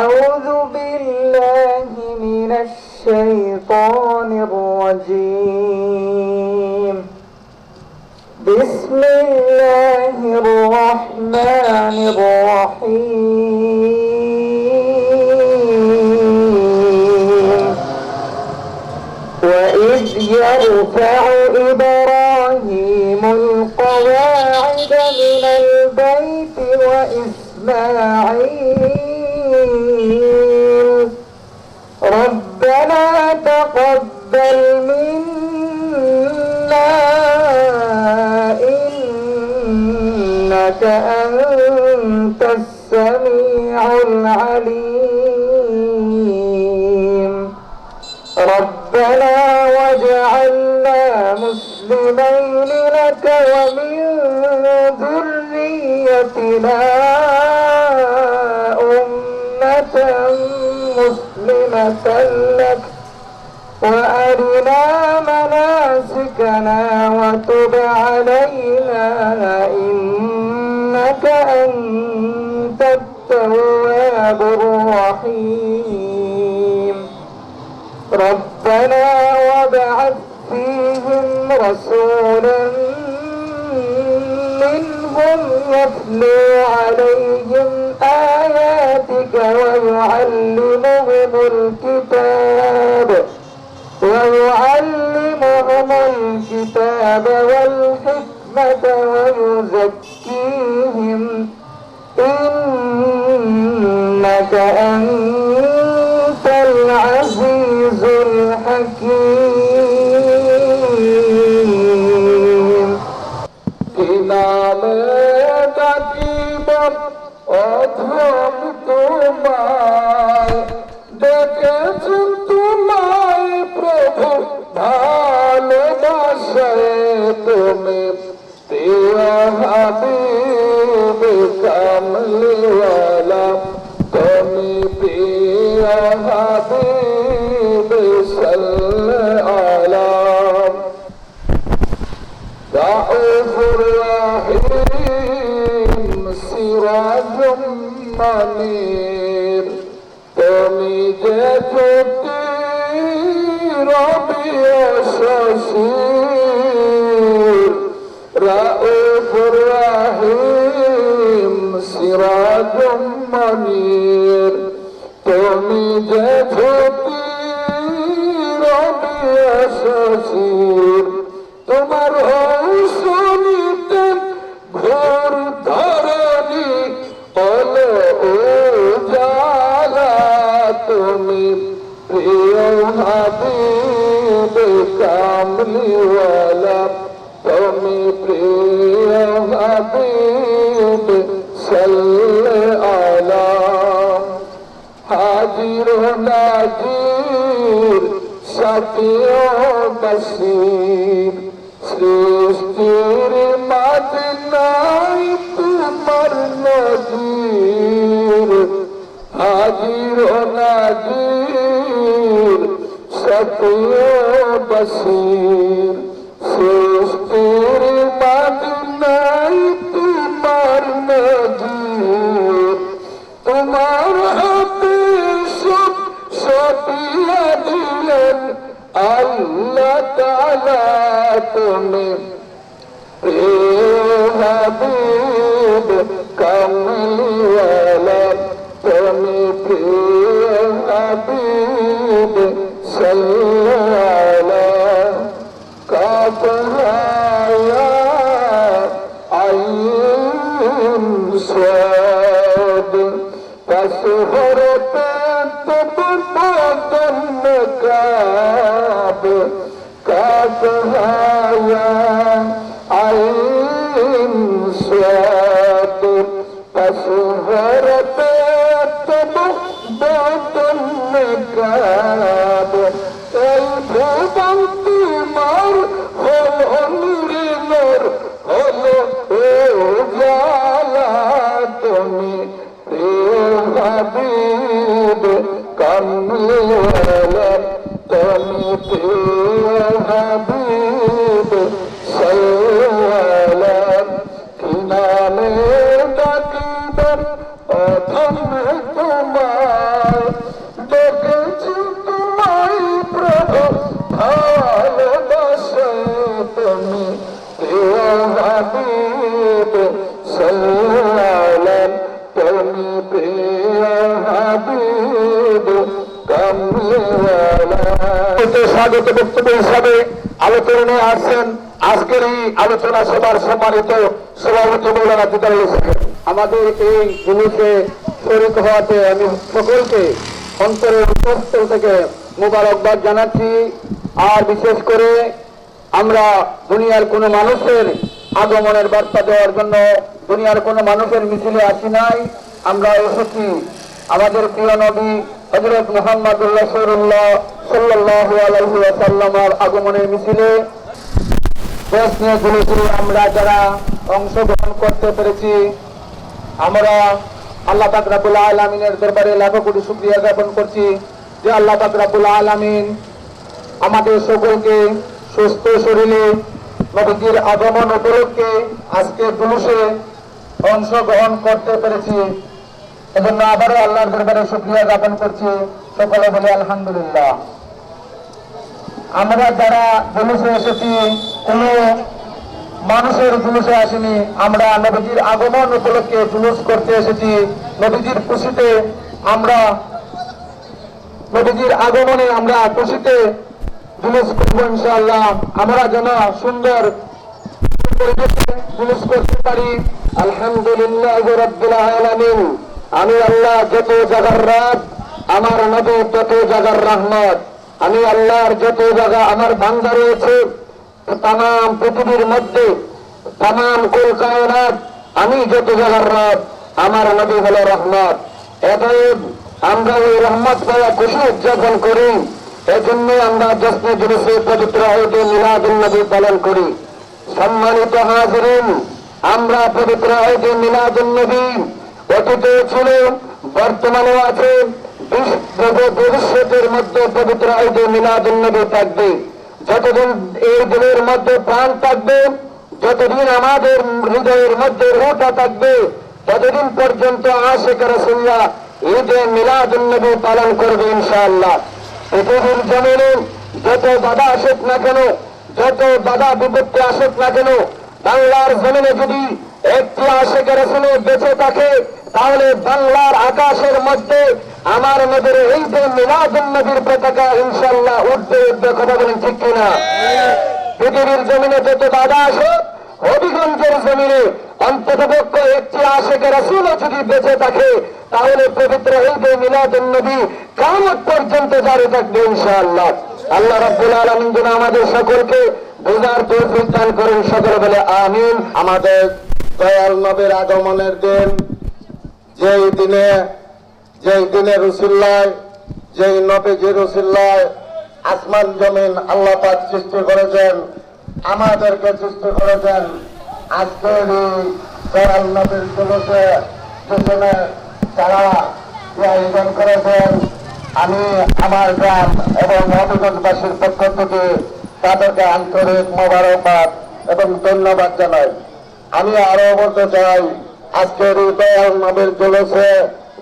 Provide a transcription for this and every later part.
أعوذ بالله لك ومن ذريتنا أمة مسلمة لك. وأرنا مناسكنا وتب علينا إنك أنت التواب الرحيم. ربنا وابعث فيهم رسولا يتلو عليهم آياتك ويعلمهم الكتاب ويعلمهم الكتاب والحكمة ويزكيهم কামলিওয়ালা তুমি প্রিয় হাবিব সাল্লাল্লাহু رؤوف رحيم سراج منير তুমি যে জ্যোতি রবি শশীর رؤوف رحيم সিরাজ মনির, তুমি যে জ্যোতি রবি শশীর তোমার হৌসলিতে ঘোর ধরণি অল উজালা তুমি। প্রিয় হাবিব, কামলিওয়ালা, তুমি প্রিয় হাবিব সাল্লে আলাম হাজির নাজির সাথীয় বসির সৃষ্টির মাঝ নাই তোমার নজির। হাজির নাজির সাথীয় বসির সৃষ্টির আল্লাহ তালা তুমি হাবিব কমলিওয়ালা তুমি প্রিয় হাবিব সাল্লাল্লাহু কাবহায়া আইন সাদ Kaat Haya, Kaat আলোচনায় আসছেন আজকের এই আলোচনা সভার সম্মানিত সভাপতি মৌলানা দিদারুল আমাদের এই জিনিসে শরীর হওয়াতে আমি সকলকে অন্তরের অন্তঃস্থল থেকে মোবারকবাদ জানাচ্ছি। আর বিশেষ করে আমরা দুনিয়ার কোনো মানুষের আগমনের বার্তা দেওয়ার জন্য দুনিয়ার কোনো মানুষের মিছিলে আসি নাই। আমরা এসেছি। আমাদের প্রিয় নবী হজরত মোহাম্মদুল্লাহ সরুল্লাহ সাল্লাহ আলহি সাল্লামার আগমনের মিছিলে আমরা যারা অংশগ্রহণ করতে পেরেছি। আমরা আল্লাহ পাক রাব্বুল আলামিনের দরবারে লাখো কোটি শুকরিয়া জ্ঞাপন করছি যে আল্লাহ পাক রাব্বুল আলামিন আমাদের সকলকে সুস্থ শরীরে, নবীজির আগমন উপলক্ষে আজকে জুলুসে অংশগ্রহণ করতে পেরেছি। এজন্য আবারও আল্লাহর দরবারে শুকরিয়া জ্ঞাপন করছি সকলে বলে আলহামদুলিল্লাহ। আমরা যারা জুলুসে এসেছি, কোনো মানুষের জুলুসে আসেনি, আমরা নবীজির আগমন উপলক্ষে জুলুস করতে এসেছি। নবীজির খুশিতে আমরা, নবীজির আগমনে আমরা খুশিতে জুলুস করব ইনশাআল্লাহ। আমরা যেন সুন্দর পরিবেশে জুলুস করতে পারি। আলহামদুলিল্লাহ রব্বিল আলামিন। আমি আল্লাহ যত জাগার রাত আমার নবী তত জাগার রহমত। আমি আল্লাহর যত জায়গা আমার বান্দা রয়েছে তাম পৃথিবীর মধ্যে তাম কুল কায়নাত আমি যত জায়গার রাত আমার নবী হল রহমত। এতএব আমরা ওই রহমত পাওয়া খুশি উদযাপন করি। এজন্য আমরা জশ্নে জুলুসে পবিত্র হইতে মিলাদুল নবী পালন করি। সম্মানিত হাজরিন, আমরা পবিত্র হইতে মিলাদুল নবী অতীতে ছিল বর্তমানেও আছে যতদিন এই দিনের মধ্যে প্রাণ থাকবে, যতদিন আমাদের হৃদয়ের মধ্যে রোটা থাকবে, ততদিন পর্যন্ত আশেখ রসুল্লাহ ঈদে মিলাদুল্নবী পালন করবে ইনশাআল্লাহ। পৃথিবীর জমিনে যত দাদা আসুক না কেন, যত দাদা বিপত্তি আসুক না কেন, বাংলার জমিনে যদি একটি আশেখ রসুলে বেঁচে থাকে তাহলে বাংলার আকাশের মধ্যে আমার নদীর এই যে মিলাদুল নবীর পতাকা ইনশাল্লাহ উঠবে উঠবে, কথা বলেন ঠিক কিনা? পৃথিবীর জমিনে যত বাধা আসে, হবিগঞ্জের জমিনে অন্তত পক্ষ একটি আশেখ রাসুলও যদি বেঁচে থাকে, তাহলে পবিত্র এই যে মিলাদুল নবী কামত পর্যন্ত জারি থাকবে ইনশাআল্লাহ। আল্লাহ রাব্বুল আলামিন যেন আমাদের সকলকে বোঝার তৌফিক দান করেন সকলে বলে আমিন। আমাদের দয়াল নবীর আগমনের দিন যেই দিনে যেই দিনে রসুল্লায় যেই নবীজি রসুল্লায় আসমান জমিন আল্লাহ পাক সৃষ্টি করেছেন, আমাদেরকে সৃষ্টি করেছেন, আজকের আমি আমার গ্রাম এবং পক্ষ থেকে তাদেরকে আন্তরিক এবং ধন্যবাদ জানাই। আমি আরও বলতে চাই আজকের এই দয়াল নবীর জলসে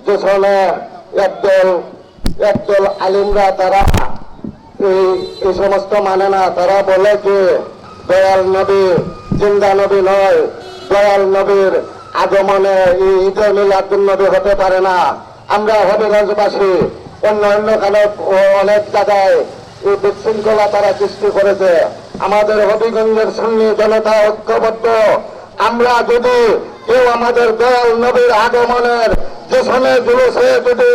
যেখানে একদল একদল আলিমরা তারা এই এই সমস্ত মানে না, তারা বলে যে দয়াল নবী জিন্দা নবী নয়, দয়াল নবীর আগমনে এই ঈদের মিলাদুল নবী হতে পারে না। আমরা হবিগঞ্জবাসী অন্য অন্য অনেক জায়গায় এই বিশৃঙ্খলা তারা সৃষ্টি করেছে। আমাদের হবিগঞ্জের সঙ্গে জনতা ঐক্যবদ্ধ। আমরা যদি কেউ আমাদের দয়াল নবীর আগমনের যেখানে জুলুসে যদি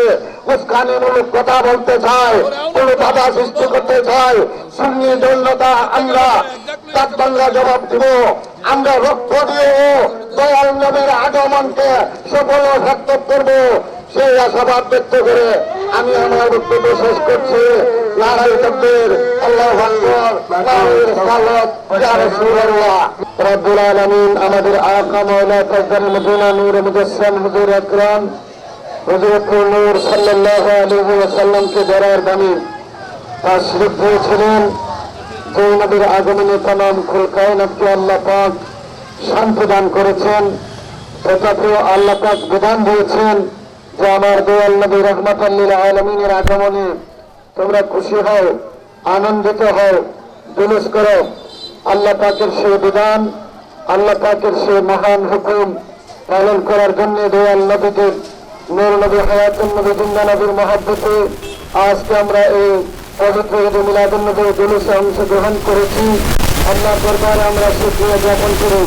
উস্কানিমূলক কথা বলতে চায়, কোন বাধা সৃষ্টি করতে চায় সুন্নি জন্যতা আমরা তার বাংলা জবাব দিব। আমরা রক্ত দিয়ে দয়াল নবীর আগমনকে সফল সার্থক করব। সেই আশাবাদ ব্যক্ত করে আমি আমার বক্তব্য শেষ করছি। আল্লাহ আমাদের আকা নূর দিয়েছিলেন। যে নবীর আগমনে তাম খুল কায়নাতকে আল্লাহ পাক শান্তি দান করেছেন, তথাপিও আল্লাহ বিধান দিয়েছেন যে আমার দোয়াল নবী রহমতাল্লিল আলমিনের আগমনে তোমরা খুশি হও, আনন্দিত হও, জুলুস করো। আল্লাহ পাকের সে বিধান, আল্লাহ পাকের সে মহান হুকুম পালন করার জন্য দোয়াল নবীকে, নূর নবী হায়াতুল নবী, জিন্দা নবীর মহাব্বতে আজকে আমরা এই পবিত্র ঈদ মিলাদুল নবীর জুলুসে অংশগ্রহণ করেছি। আল্লাহ দরবারে আমরা সুক্রিয়া জ্ঞাপন করি।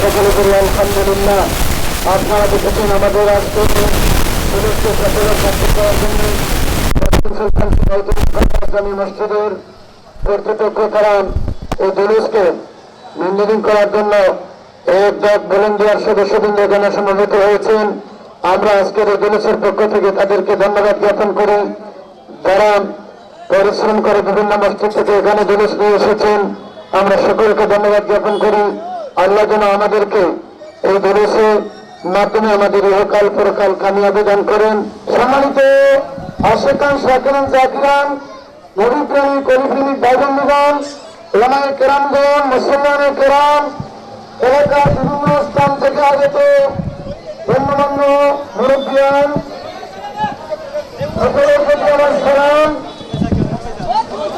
সকলে করি আলহামদুলিল্লাহ। আপনারা দেখেছেন আমাদের আজকে জুলুসকে সফল করতে দেওয়ার জন্য ইসলামী মসজিদের কর্তৃপক্ষ তারা এই জুলুসকে মেনটেনিং করার জন্য এক দল ভলেন্টিয়ার সদস্যবৃন্দ এখানে হয়েছেন আমরা আজকের এই জুলুসের পক্ষ থেকে তাদেরকে ধন্যবাদ জ্ঞাপন করি যারা পরিশ্রম করে বিভিন্ন মসজিদ থেকে এখানে জুলুস নিয়ে এসেছেন আমরা সকলকে ধন্যবাদ জ্ঞাপন করি। আল্লাহ যেন আমাদেরকে এই জুলুসে মাধ্যমে আমাদের ইহকাল পরকাল কামিয়াবি দান করেন। সম্মানিত আশেকান শাকিরান জাকিরান, নবীপ্রেমী করিপ্রেমিক ভাইবন্ধুগণ, ওলামায় কেরামগণ মুসলমানের কেরাম, এলাকার বিভিন্ন স্থান থেকে আগত গণ্যমান্য মুরব্বিয়ান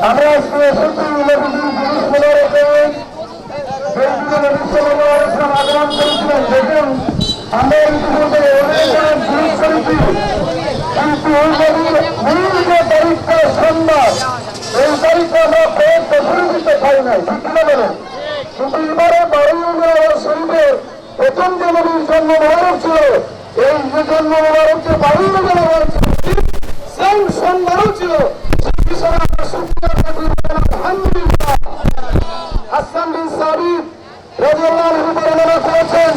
আমার আজকে এসেছি দেখুন আমরা ইতিমধ্যে অনেক জিনিস করেছি, কিন্তু ওই নবীর মূল যে তারিখটা সন্ধ্যা এই তারিখটা আমরা কয়েক বছরের দিতে পাই নাই, ঠিক বলেন কিন্তু এবারে বারুইয়া শরীফে প্রথম যে নবীর জন্ম মোবারক ছিল, এই যে জন্ম মোবারক যে বারুইয়া মোবারক ছিল সেই সন্ধ্যাও ছিল সেই বিষয়ে আমরা করি। আলহামদুলিল্লাহ হাসান বিন সাবিত রাদিয়াল্লাহু আনহু বর্ণনা করেছেন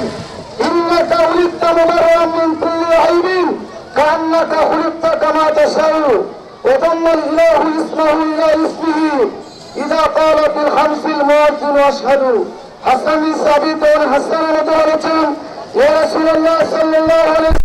إنك خلقت مبرا من كل عيب كأنك خلقت كما تشاء وضم الله اسمه إلى اسمه إذا قال في الخمس المؤذن أشهد حسن ثابت حسن متوالد يا رسول الله صلى الله عليه وسلم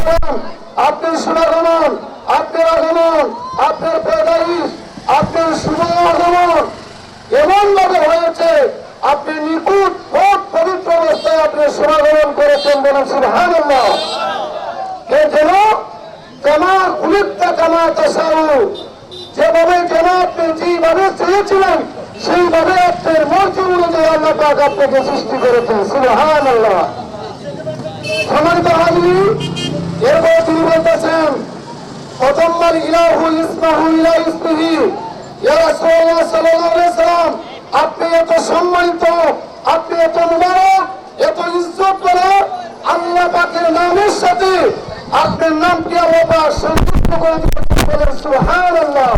নামকে সংযুক্ত করে দিয়েছেন বলেন সুবহানাল্লাহ।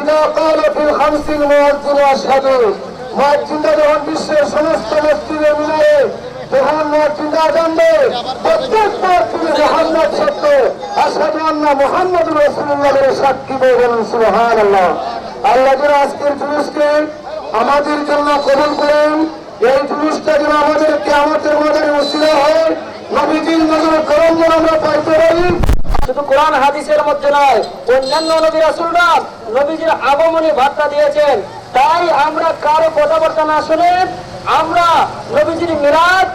ইদা ক্বালা ফিল খামসিল মুয়াজ্জিন আশহাদু। মুয়াজ্জিনরা যখন বিশ্বের সমস্ত মসজিদে মিলে যখন মুয়াজ্জিনরা জানবে, প্রত্যেক মুয়াজ্জিনে মুহাম্মদ সত্য। আশহাদু আন্না মুহাম্মাদুর রাসূলুল্লাহ এর সাক্ষী বলেন সুবহানাল্লাহ। আল্লাহ যেন আজকের জুলুসকে আমাদের জন্য কবুল করেন। এই জুলুসটা যেন আমাদের মাঝে উসিলা হয়। নবীজির নজর করম যেন আমরা পাইতে পারি। শুধু কোরআন, হাদিসের মধ্যে নয়, অন্যান্য নবী রাসূলরা নবীজির আগমনী বার্তা দিয়েছেন। তাই আমরা কারও কথাবার্তা না শুনে আমরা নবীজির মিরাজ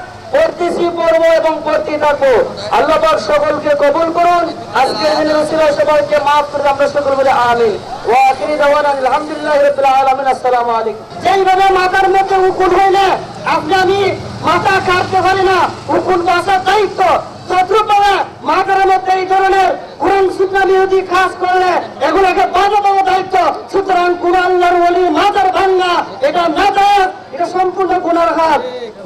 এবং থাকব। আল্লাহ সকলকে কবুল করুন। মাফ করে আমরা সকল বলে আমিন। আলহামদুলিল্লাহ রাব্বিল যেইভাবে মাথার মধ্যে উকুন হইলে আপনি আমি মাথা কাটতে পারি না, উকুন বাসার দায়িত্ব শত্রুভাবে মাথার মধ্যে এই ধরনের কোরআন সূত্র বিরোধী কাজ করলে এগুলোকে দেওয়া দায়িত্ব। সুতরাং কোন আল্লাহর ওলি মাথার ভাঙ্গা এটা না এটা সম্পূর্ণ গুণার হাত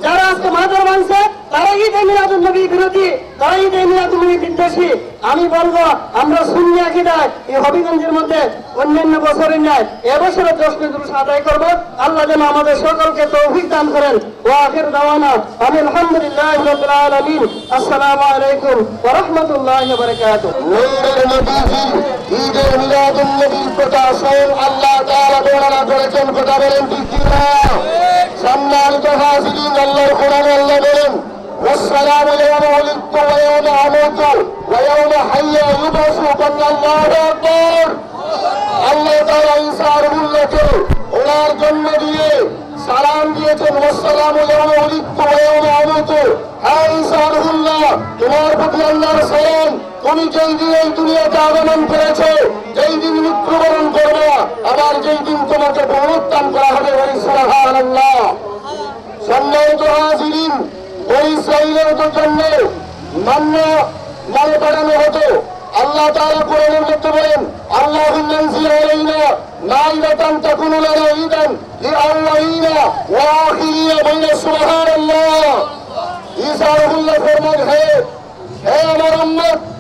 যারা আজকে মাথার ভাঙছে তারা ঈদে মিলাদুল নবী বিরোধী তারা ঈদে মিলাদুল নবী বিদ্বেষী। আমি বলব, আমরা শূন্য আকিদায়, এই হবিগঞ্জের মধ্যে অন্যান্য বছরের ন্যায় এবছরে দশ মিনিট আদায় করব। আল্লাহ যেন আমাদের সকলকে তৌফিক দান করেন। ও আখির দাওয়ানা আমি আলহামদুলিল্লাহ রাব্বিল আলামিন। আসসালামু আলাইকুম ওয়া রাহমাতুল্লাহি ওয়া বারাকাতুহু। নূরের নবীজি ঈদের আল্লাহ তাআলা তুমি যেই দিন এই দুনিয়াতে আগমন করেছ, যেই দিন মৃত্যুবরণ করবে, আবার যেই দিন তোমাকে পুনরুত্থান করা হবে ওই জন্য মান্য মানে পাঠানো হতো। আল্লাহ তাআলা কোরআনের মধ্যে বলেন ফরমান হে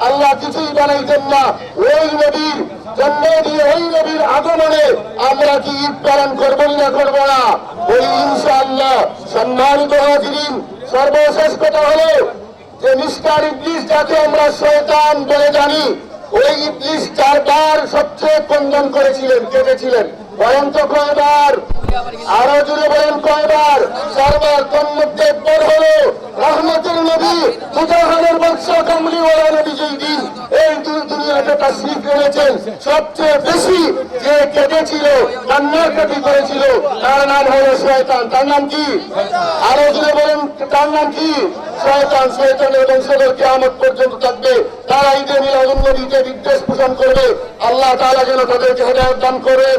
আল্লাহ কিছুই বানাইতেন না ওই নবীর জন্ম দিয়ে ওই নবীর আগমনে আমরা কি ঈদ পালন করব না করব না? ওই ইনশাআল্লাহ, সম্মানিত হাজিরিন, সর্বশেষ কথা হলো যে মিস্টার ইবলিস যাকে আমরা শয়তান বলে জানি, ওই ইবলিস চারবার সবচেয়ে কন্দন করেছিলেন কেটেছিলেন বলেন তো কয়বার? আরও জুড়ে বলেন কয়বার? চারবার তোর মধ্যে একবার হলো রহমতের নবী, মুজাহাদের বংশ কামলি ওলা নবী যেই দিন এই দুই দুনিয়াতে তাসরিফ এনেছেন সবচেয়ে বেশি যে কেটেছিল কান্নার কাটি করেছিল, তার নাম হলো শয়তান। তার নাম কি? আরও জুড়ে বলেন, তার নাম কি? শয়তান, শয়তানের বংশধর কেয়ামত পর্যন্ত থাকবে। তারা ঈদে মিলাদুন নবীকে বিদ্বেষ পোষণ করবে। আল্লাহ তাআলা যেন তাদেরকে হেদায়ত দান করেন।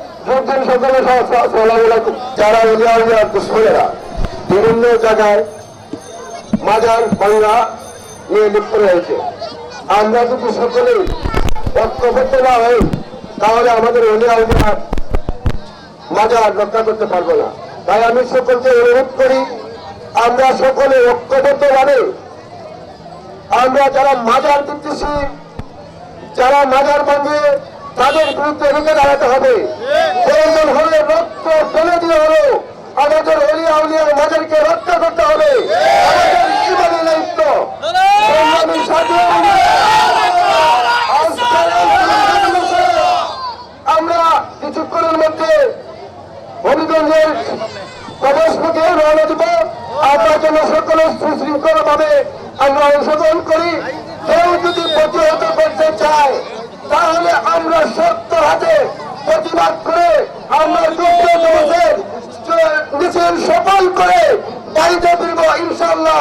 যোগদান সকলে সালাম যারা আল্লাহর দুশ্মনেরা, বিভিন্ন জায়গায় মাজার, বাংলা নিয়ে লিপ্ত রয়েছে। আমরা যদি সকলেই ঐক্যবদ্ধ না হই, তাহলে আমাদের অলি আল্লাহ মাজার রক্ষা করতে পারব না। তাই আমি সকলকে অনুরোধ করি, আমরা সকলে ঐক্যবদ্ধ ভাবে আমরা যারা মাজার দিতেছি, যারা মাজার ভাঙে তাদের বিরুদ্ধে রুখে দাঁড়াতে হবে। প্রয়োজন হলে রক্ত ফেলে দিয়ে হলো আমাদের অলিয়া উলিয়া মাজারকে রক্ষা করতে হবে। আমরা কিছুক্ষণের মধ্যে হবিগঞ্জের মুখে রওনা দিব। আমরা যেন সকলে সুশৃঙ্খল ভাবে আমরা অংশগ্রহণ করি। কেউ যদি প্রতিহত করতে চায় তাহলে আমরা সত্য হাতে প্রতিবাদ করে আমরা মিছিল সফল করে বাড়িতে ফিরব ইনশাল্লাহ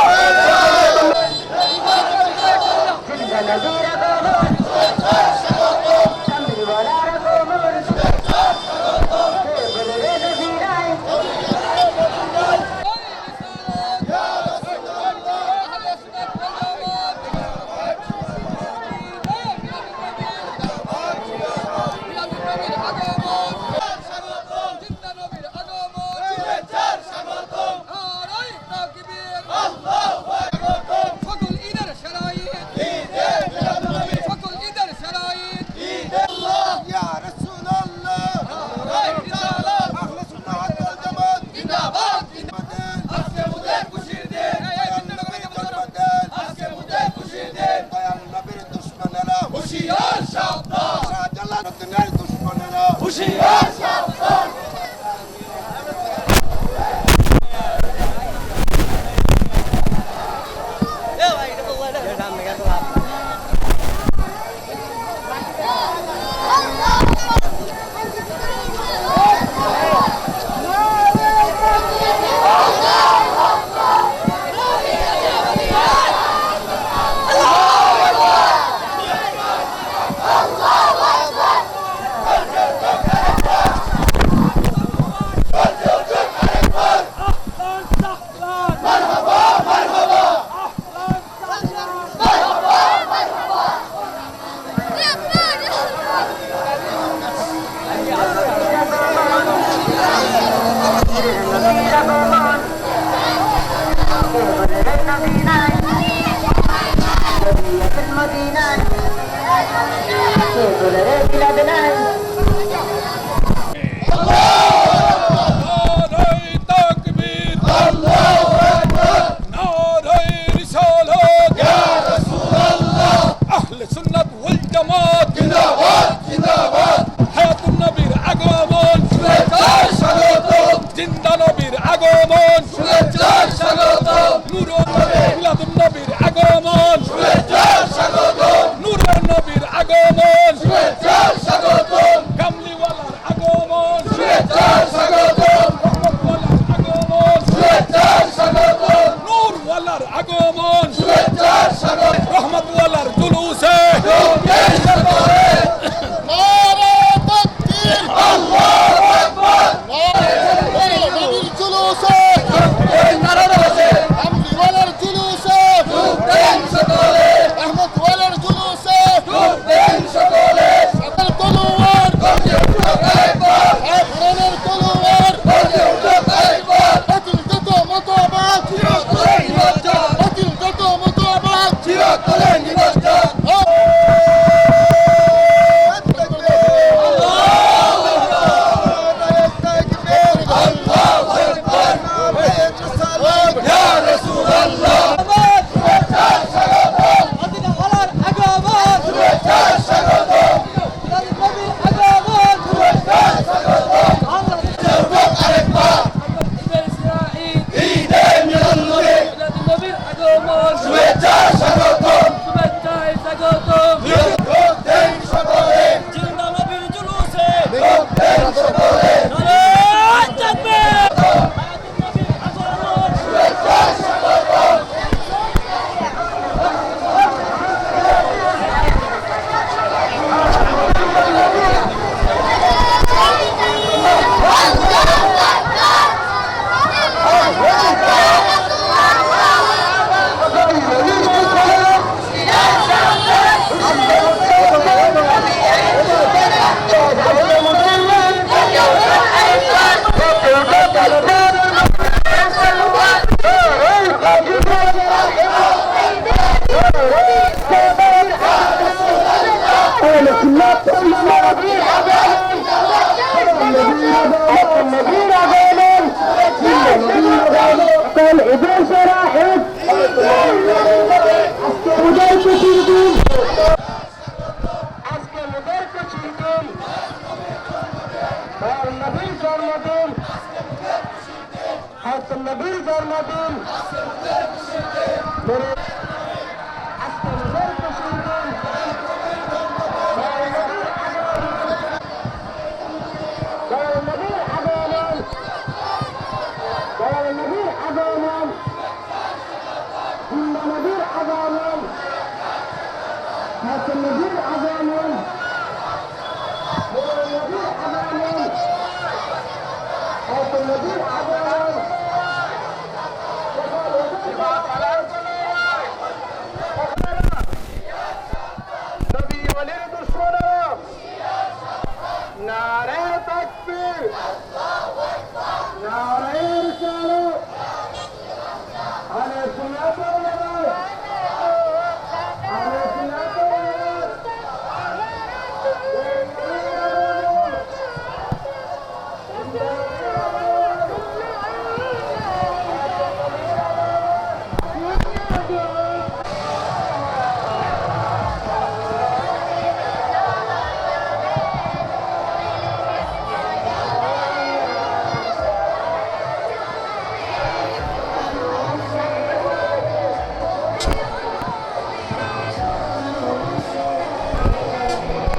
জিন্দাবাদ হায়াতুন নবীর আগমন শুভেচ্ছা স্বাগতম। জিন্দা মেরে